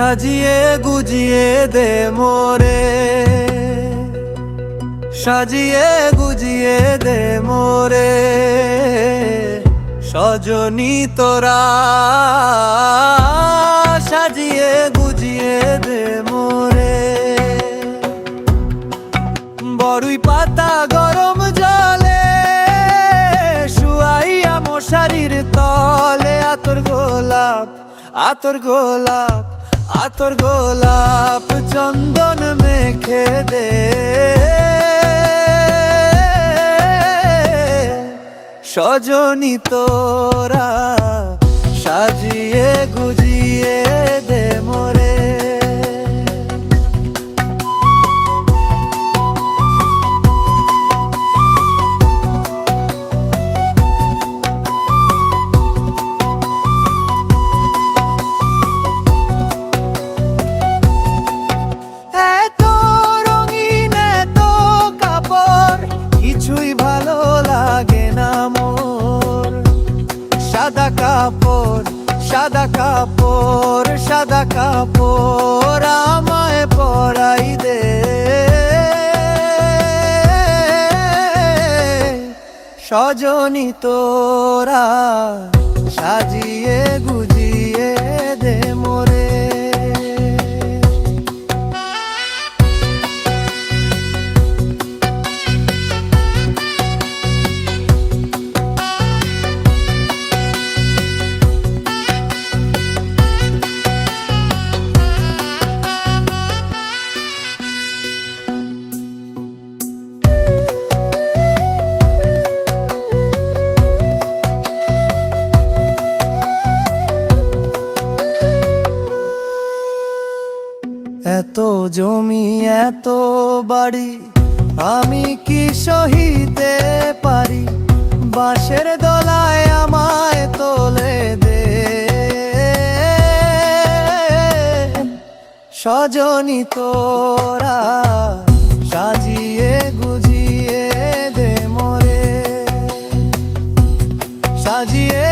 সাজিয়ে গুজিয়ে দে মোরে। সাজিয়ে গুজিয়ে দে মোরে। সজনী তোরা, সাজিয়ে গুজিয়ে দে মোরে। বড়ুই পাতা গরম জলে, শুয়াইয়া মশারির তলে, আতর গোলাপ আতর গোলাপ। আতর গোলাপ চন্দন মেখে দে। সজনী তোরা সাজিয়ে গুজিয়ে সাদা কাপড় সাদা কাপড় আমায় পড়াই দে। সজনী তোরা সাজিয়ে গুজিয়ে এত জমি, এত বাড়ি, আমি কি সহিতে পারি? বাঁশের দলায় আমায় তোলে দে। সজনী তোরা সাজিয়ে গুজিয়ে দে মোরে। সাজিয়ে